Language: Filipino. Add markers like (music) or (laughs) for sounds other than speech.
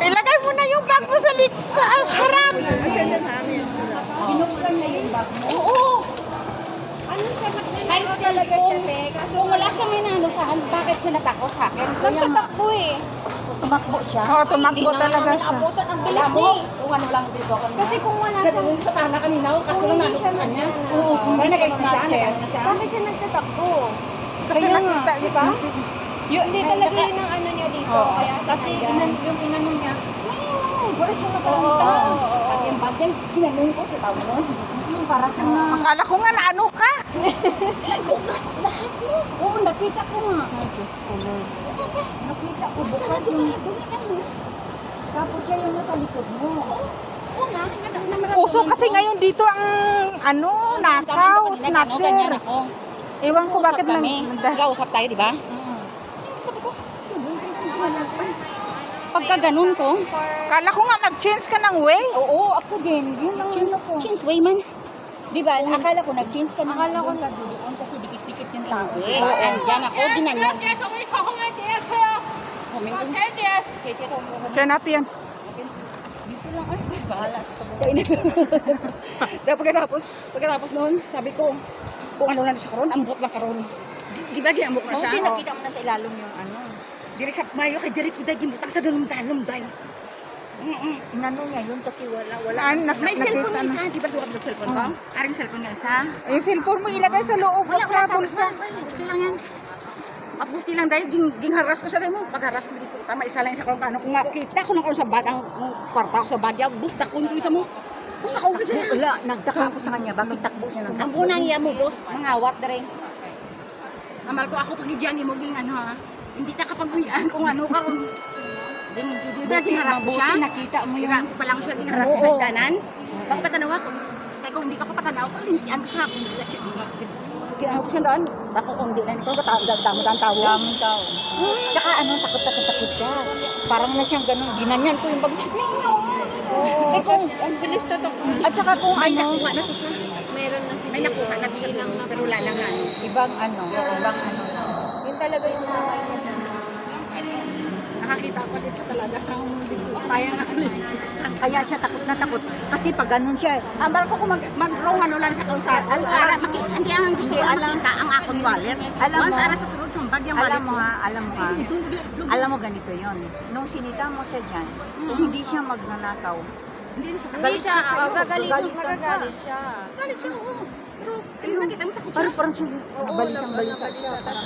Ilagay mo na yung bag mo sa, lik sa harap. Binuksan niya yung bag mo. Oo. Ano siya? May cellphone. Kung wala siya may nano sa akin, bakit siya natakot sa akin? Nagtatakbo eh. Tumakbo siya. Oo, tumakbo talaga siya. Abutan ang bilis Alam mo, mo. kung ano lang dito ako Kasi kung wala siya, Ganun sa tana kanina ako, kaso lang nalo sa kanya. Oo, kung May hindi nag-ex siya na siya, mag-share. nag na siya. bakit siya nagtatakbo? Kasi Kaya nakita, di ba? Hindi talaga yun ang ano. Oo. Kaya Kasi inan, yung inano niya, boys yung Oo. nakalita. Pati yung bag yan, ginanon ko, kita mo. Yung para siyang na... Akala ko nga na ano ka. (laughs) Bukas lahat mo. Oo, nakita ko nga. Ay, Diyos ko, Lord. Nakita ko. sarado, sarado na ano. Tapos siya yung nasa likod mo. Oo na, na, na, na Puso kasi ngayon dito ang ano, nakaw, snatcher. Ewan ko bakit lang. Nag-usap tayo, di ba? Pagka ganun ko, Kala ko nga mag-change ka ng way. Oo, ako din. Yun lang ano ko. change way man. Di ba? Akala ko nag-change ka na. Akala ko na doon kasi dikit-dikit yung tao. Eh, andyan ako. Cheche, Diyan natin yan. Dito lang. Ay, bahala (laughs) pagkatapos, pagkatapos noon, sabi ko, kung ano lang sa karon, ambot lang karon. Di, di ba ginambok na siya? di nakita mo na sa ilalim yung ano. Diri sa mayo kay diri ko dahil gimutang sa dalom-dalom dahil. Mm-mm. Inano niya yun kasi wala. Wala. Ano, nak- May nakita cellphone na na. isa, di ba duwag ng cellphone ko? Aring cellphone na isa. Yung cellphone mo ilagay sa loob Wala, sa bulsa. Okay lang yan. Mabuti lang dahil ging, ging haras ko sa mo. Pag haras ko dito, tama isa lang sa kung ano. Kung makita ko nang sa bag, ang ang kwarta ko sa bagya, busta ko nito isa mo. Busta ko kasi. Wala. Nagtaka ako sa kanya. Bakit takbo siya ng Ang unang iya mo, boss, mangawat dere. Amal ko ako pag diyan mo ging ano ha. Hindi ta kapag uyan kung ano ka kung Ding di ba Mabuti siya. nakita mo yun. ko pa lang siya ko sa higdanan. Baka patanawa ko. Kaya kung hindi ka pa patanaw, ko lintian ko sa akin. Kaya ako siya doon. Bako kung hindi na nito, damo damo tawo. Daming tao. Tsaka ano, takot-takot siya. Parang na siyang ganun. Ginanyan ko yung bag. Oo. Eh kung, Ang bilis to to. at saka kung May ano, nakuha na to siya. Meron na May nakuha na to siya pero, pero wala lang ano. ibang ano, ibang ano. Yun talaga yung mga Nakakita ko din siya talaga sa. Kaya nga. (laughs) Kaya siya takot na takot. Kasi pag ganun siya, Ambal ko kung mag mag-row ano lang siya sa Al- para maki, hindi ang gusto ko Alam- makita ang akong wallet. Alam Once mo- ara sa sulod sa bagyang wallet alam mo ha, alam mo ha, alam mo ganito yon. Nung sinita mo siya dyan, kung hindi siya magnanakaw, Hindi siya. Hindi siya, oh, gagalit- siya. Galit siya, oo. Pero, nakita mo takot siya. parang parang siya, balisang balisa siya. Parang,